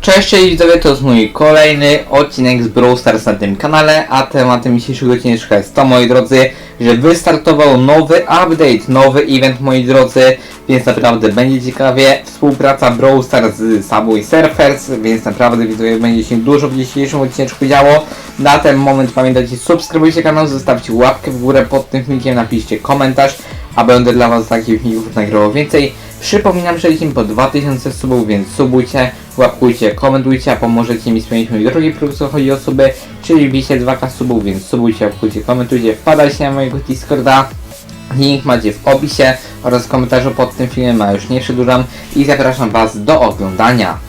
Cześć, cześć widzowie, to jest mój kolejny odcinek z Brawl Stars na tym kanale, a tematem dzisiejszego odcinka jest to, moi drodzy, że wystartował nowy update, nowy event, moi drodzy, więc naprawdę będzie ciekawie. Współpraca Brawl Stars z Subway Surfers, więc naprawdę widzowie będzie się dużo w dzisiejszym odcinku działo. Na ten moment pamiętajcie, subskrybujcie kanał, zostawcie łapkę w górę pod tym filmikiem, napiszcie komentarz, a będę dla was takich filmików nagrywał więcej. Przypominam, że lecimy po 2000 subów, więc subujcie, łapkujcie, komentujcie, a pomożecie mi spełnić mój drugi próg, co chodzi o suby, czyli wbicie 2k subów, więc subujcie, łapkujcie, komentujcie, wpadajcie na mojego Discorda, link macie w opisie oraz w komentarzu pod tym filmem, a już nie przedłużam i zapraszam was do oglądania.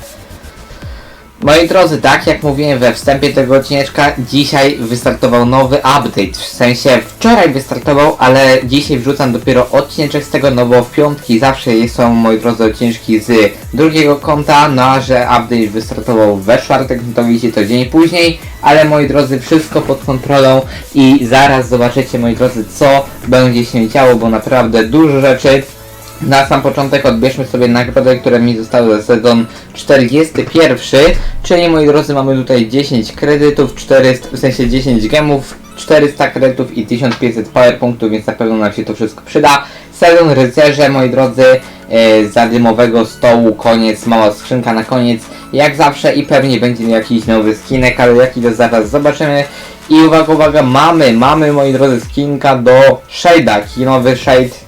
Moi drodzy, tak jak mówiłem we wstępie tego odcineczka, dzisiaj wystartował nowy update. W sensie wczoraj wystartował, ale dzisiaj wrzucam dopiero odcineczek z tego, no bo w piątki zawsze są, moi drodzy, odcineczki z drugiego konta, no a że update wystartował we czwartek, no to widzicie to dzień później, ale moi drodzy, wszystko pod kontrolą i zaraz zobaczycie, moi drodzy, co będzie się działo, bo naprawdę dużo rzeczy na sam początek odbierzmy sobie nagrody, które mi zostały za sezon 41, czyli moi drodzy mamy tutaj 10 kredytów, 400, w sensie 10 gemów, 400 kredytów i 1500 power punktów, więc na pewno nam się to wszystko przyda. Sezon rycerze, moi drodzy, dymowego stołu, koniec, mała skrzynka na koniec, jak zawsze i pewnie będzie jakiś nowy skinek, ale jaki to zaraz zobaczymy. I uwaga, uwaga, mamy, mamy moi drodzy skinka do Shade'a, nowy Shade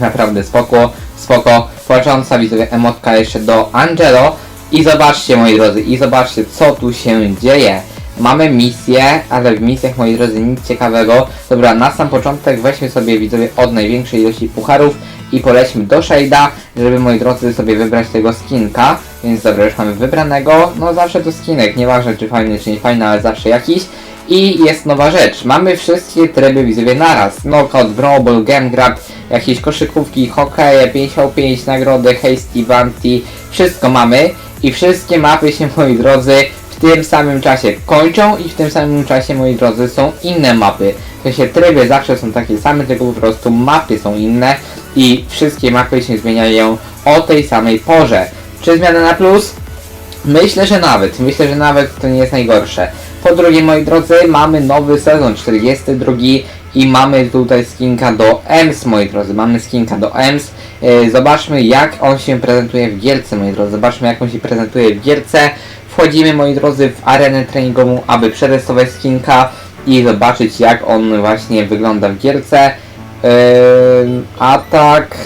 Naprawdę spoko, spoko. Płacząca widzowie emotka jeszcze do Angelo. I zobaczcie moi drodzy, i zobaczcie co tu się dzieje. Mamy misję, ale w misjach moi drodzy nic ciekawego. Dobra, na sam początek weźmy sobie widzowie od największej ilości pucharów i polećmy do Shade'a, żeby moi drodzy sobie wybrać tego skinka. Więc dobra, już mamy wybranego. No zawsze to skinek, nieważne czy fajny czy nie fajny, ale zawsze jakiś. I jest nowa rzecz. Mamy wszystkie tryby widzowie naraz. Knockout, Brawl, Game Grab, jakieś koszykówki, hokeje, 55 nagrody, Hasty, Bounty. Wszystko mamy. I wszystkie mapy się, moi drodzy, w tym samym czasie kończą i w tym samym czasie, moi drodzy, są inne mapy. W sensie tryby zawsze są takie same, tylko po prostu mapy są inne i wszystkie mapy się zmieniają o tej samej porze. Czy zmiana na plus? Myślę, że nawet. Myślę, że nawet to nie jest najgorsze. Po drugie, moi drodzy, mamy nowy sezon 42 i mamy tutaj skinka do EMS, moi drodzy. Mamy skinka do EMS. Yy, zobaczmy, jak on się prezentuje w gierce, moi drodzy. Zobaczmy, jak on się prezentuje w gierce. Wchodzimy, moi drodzy, w arenę treningową, aby przetestować skinka i zobaczyć, jak on właśnie wygląda w gierce. Yy, atak.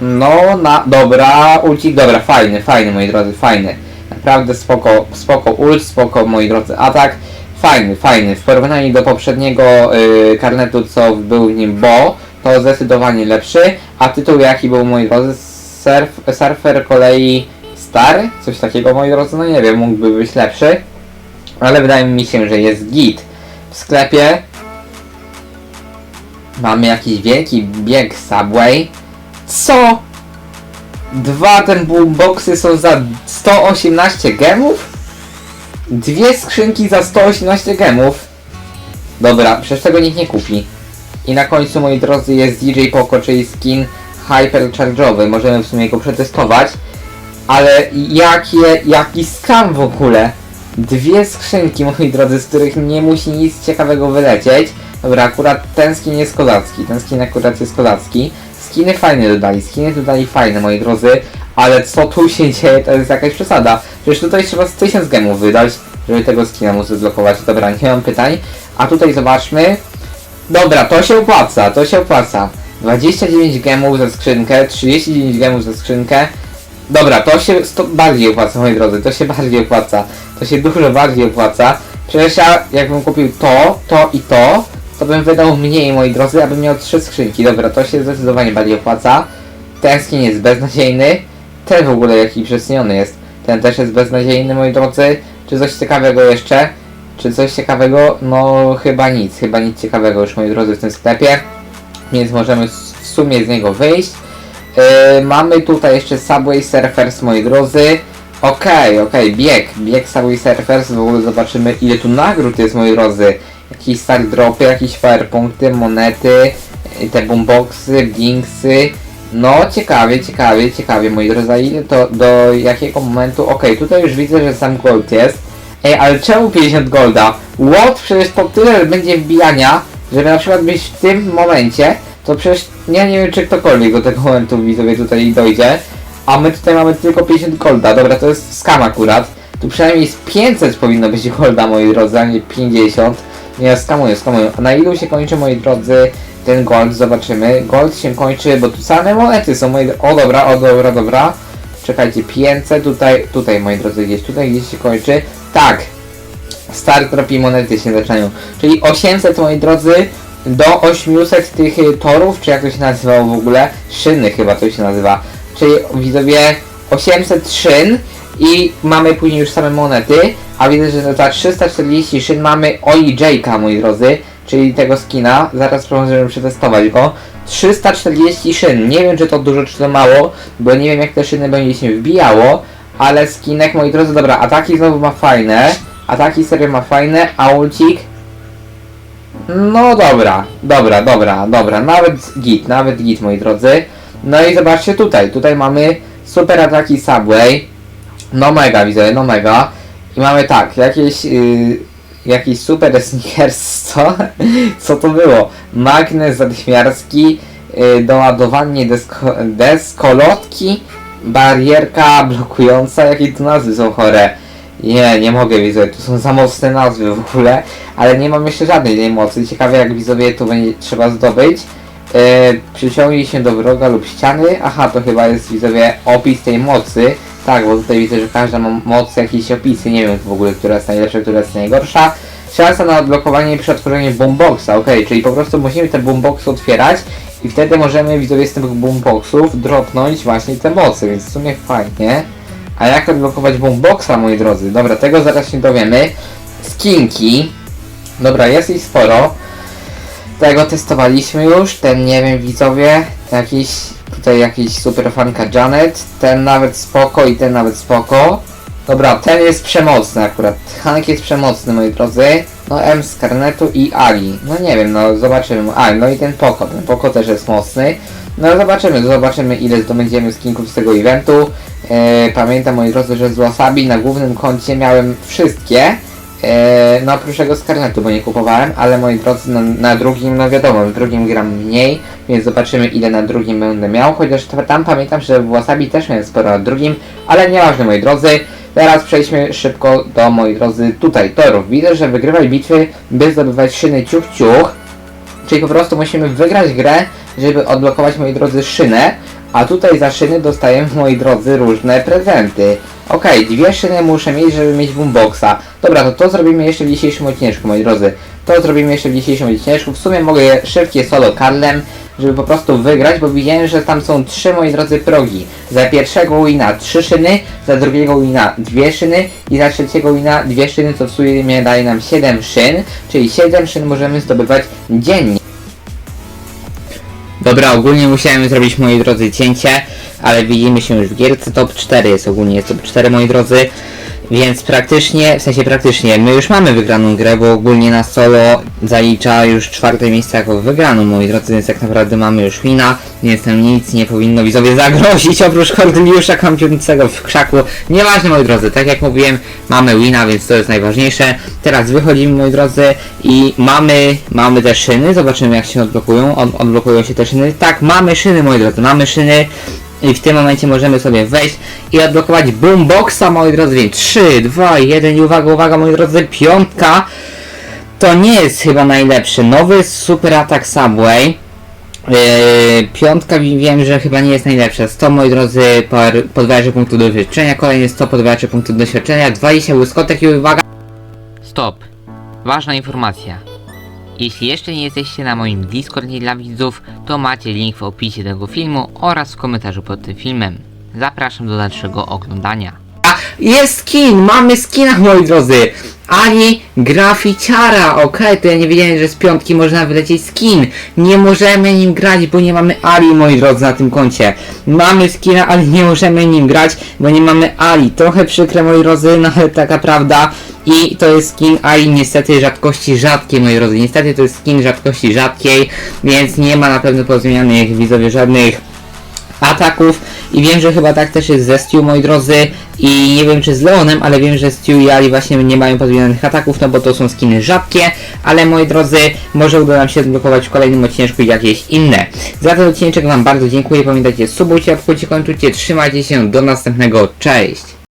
No, na, dobra, ulcik, dobra, fajny, fajny, moi drodzy, fajny. Naprawdę spoko, spoko ult, spoko, moi drodzy, atak. Fajny, fajny. W porównaniu do poprzedniego yy, karnetu, co był w nim Bo, to zdecydowanie lepszy. A tytuł jaki był, moi drodzy, surf, Surfer kolei Star? Coś takiego, moi drodzy, no nie wiem, mógłby być lepszy. Ale wydaje mi się, że jest git. W sklepie mamy jakiś wielki bieg Subway. Co? Dwa ten boomboxy są za 118 gemów? Dwie skrzynki za 118 gemów. Dobra, przecież tego nikt nie kupi. I na końcu, moi drodzy, jest DJ Poco, czyli skin hypercharge'owy. Możemy w sumie go przetestować. Ale jakie, jaki skam w ogóle. Dwie skrzynki, moi drodzy, z których nie musi nic ciekawego wylecieć. Dobra, akurat ten skin jest kozacki. Ten skin akurat jest kozacki. Skiny fajne dodali, skiny dodali fajne, moi drodzy. Ale co tu się dzieje, to jest jakaś przesada. Przecież tutaj trzeba z 1000 gemów wydać, żeby tego skina móc zblokować. Dobra, nie mam pytań. A tutaj zobaczmy. Dobra, to się opłaca, to się opłaca. 29 gemów za skrzynkę, 39 gemów za skrzynkę. Dobra, to się sto, bardziej opłaca, moi drodzy, to się bardziej opłaca. To się dużo bardziej opłaca. Przecież ja, jakbym kupił to, to i to, to bym wydał mniej, moi drodzy, abym miał trzy skrzynki. Dobra, to się zdecydowanie bardziej opłaca. Ten skin jest beznadziejny. Ten w ogóle jaki przesuniony jest. Ten też jest beznadziejny, moi drodzy. Czy coś ciekawego jeszcze? Czy coś ciekawego? No chyba nic, chyba nic ciekawego już, moi drodzy, w tym sklepie. Więc możemy w sumie z niego wyjść. Yy, mamy tutaj jeszcze Subway Surfers, moi drodzy. Okej, okej, bieg, bieg Subway Surfers, w ogóle zobaczymy ile tu nagród jest, moi drodzy. Jakieś star dropy, jakieś fire punkty, monety, yy, te boomboxy, binksy No, ciekawie, ciekawie, ciekawie, moi drodzy, ile to, do jakiego momentu, okej, tutaj już widzę, że sam gold jest. Ej, ale czemu 50 golda? What? Przecież to tyle będzie wbijania, żeby na przykład być w tym momencie, to przecież ja nie wiem, czy ktokolwiek do tego momentu widzowie tutaj dojdzie, a my tutaj mamy tylko 50 golda, dobra, to jest skam akurat. Tu przynajmniej z 500 powinno być golda, moi drodzy, a nie 50. Nie, skamuję, skamuję. A na ilu się kończy, moi drodzy, ten gold? Zobaczymy. Gold się kończy, bo tu same monety są, moi O, dobra, o, dobra, dobra. Czekajcie, 500, tutaj, tutaj, moi drodzy, gdzieś, tutaj gdzieś się kończy. Tak, Start drop i monety się zaczynają. Czyli 800 moi drodzy do 800 tych y, torów, czy jak to się nazywało w ogóle? Szyny chyba to się nazywa. Czyli widzowie 800 szyn i mamy później już same monety, a widzę, że za 340 szyn mamy Oli Jake'a moi drodzy, czyli tego skina. Zaraz możemy przetestować go. 340 szyn. Nie wiem czy to dużo czy to mało, bo nie wiem jak te szyny będzie się wbijało, ale skinek moi drodzy, dobra, ataki znowu ma fajne. Ataki serio ma fajne, a ulcik no dobra, dobra, dobra, dobra, nawet git, nawet git moi drodzy. No i zobaczcie tutaj, tutaj mamy super ataki Subway. No mega widzę, no mega. I mamy tak, jakieś, yy, jakiś super sneakers, co? Co to było? Magnes zadychmiarski, yy, doładowanie desko, deskolotki, barierka blokująca, jakie tu nazwy są chore. Nie, nie mogę widzowie, tu są za mocne nazwy w ogóle, ale nie mam jeszcze żadnej tej mocy. Ciekawe jak widzowie to będzie trzeba zdobyć. E, przyciągnij się do wroga lub ściany. Aha, to chyba jest widzowie opis tej mocy. Tak, bo tutaj widzę, że każda ma moc jakieś opisy. Nie wiem w ogóle, która jest najlepsza, która jest najgorsza. Szansa na odblokowanie przy otworzeniu boomboxa, ok, czyli po prostu musimy te boomboxy otwierać i wtedy możemy widzowie z tych boomboxów dropnąć właśnie te mocy, więc w sumie fajnie. A jak odblokować boomboxa, moi drodzy? Dobra, tego zaraz się dowiemy. Skinki. Dobra, jest ich sporo. Tego testowaliśmy już. Ten, nie wiem, widzowie. Jakiś, tutaj jakiś super fanka Janet. Ten nawet spoko i ten nawet spoko. Dobra, ten jest przemocny akurat. Hank jest przemocny, moi drodzy. No M z karnetu i Ali. No nie wiem, no zobaczymy. A, no i ten Poko. Ten Poko też jest mocny. No zobaczymy, zobaczymy ile zdobędziemy skinków z tego eventu. E, pamiętam moi drodzy, że z Wasabi na głównym koncie miałem wszystkie. E, no oprócz tego z karnetu, bo nie kupowałem, ale moi drodzy na, na drugim, no wiadomo, w drugim gram mniej, więc zobaczymy ile na drugim będę miał, chociaż tam pamiętam, że w Wasabi też miałem sporo na drugim, ale nieważne moi drodzy. Teraz przejdźmy szybko do moi drodzy tutaj torów. Widzę, że wygrywaj bitwy, by zdobywać szyny ciuch ciuch. Czyli po prostu musimy wygrać grę, żeby odblokować, moi drodzy, szynę. A tutaj za szyny dostajemy, moi drodzy, różne prezenty. Okej, dwie szyny muszę mieć, żeby mieć boomboxa. Dobra, to to zrobimy jeszcze w dzisiejszym odcineczku, moi drodzy. To zrobimy jeszcze w dzisiejszym odcineczku. W sumie mogę szybkie solo Karlem, żeby po prostu wygrać, bo widziałem, że tam są trzy, moi drodzy, progi. Za pierwszego wina trzy szyny, za drugiego wina dwie szyny i za trzeciego wina dwie szyny, co w sumie daje nam 7 szyn, czyli 7 szyn możemy zdobywać dziennie. Dobra, ogólnie musiałem zrobić, moi drodzy, cięcie, ale widzimy się już w gierce. Top 4 jest ogólnie, jest top 4, moi drodzy. Więc praktycznie, w sensie praktycznie, my już mamy wygraną grę, bo ogólnie na solo zalicza już czwarte miejsce jako wygraną, moi drodzy, więc tak naprawdę mamy już wina, więc nam nic nie powinno widzowie zagrozić, oprócz Corneliusza kampiącego w krzaku. Nieważne, moi drodzy, tak jak mówiłem, mamy wina, więc to jest najważniejsze. Teraz wychodzimy, moi drodzy, i mamy, mamy te szyny, zobaczymy jak się odblokują, Od, odblokują się te szyny. Tak, mamy szyny, moi drodzy, mamy szyny. I w tym momencie możemy sobie wejść i odblokować boomboxa, moi drodzy. Więc 3, 2, 1 i uwaga, uwaga, moi drodzy, piątka. To nie jest chyba najlepszy. Nowy super atak Subway. Yy, piątka wi- wiem, że chyba nie jest najlepsza. 100 moi drodzy podwajaczy punktów doświadczenia, kolejny 100 podwajaczy punktów doświadczenia, 20 łyskotek i uwaga. Stop. Ważna informacja. Jeśli jeszcze nie jesteście na moim Discordzie dla widzów, to macie link w opisie tego filmu oraz w komentarzu pod tym filmem. Zapraszam do dalszego oglądania. Jest skin! Mamy skina, moi drodzy! Ani graficiara, okej, to ja nie wiedziałem, że z piątki można wylecieć skin. Nie możemy nim grać, bo nie mamy Ali, moi drodzy, na tym koncie. Mamy skina, ale nie możemy nim grać, bo nie mamy Ali. Trochę przykre, moi drodzy, no ale taka prawda. I to jest skin Ali niestety rzadkości rzadkiej, moi drodzy. Niestety to jest skin rzadkości rzadkiej, więc nie ma na pewno pozmienianych widzowie żadnych ataków i wiem, że chyba tak też jest ze Stu, moi drodzy. I nie wiem czy z Leonem, ale wiem, że Stu i Ali właśnie nie mają podmienionych ataków, no bo to są skiny rzadkie, ale moi drodzy, może uda nam się odblokować w kolejnym odcineczku jakieś inne. Za ten odcinek wam bardzo. Dziękuję, pamiętajcie, subujcie, odpójcie, kończujcie, trzymajcie się, do następnego, cześć!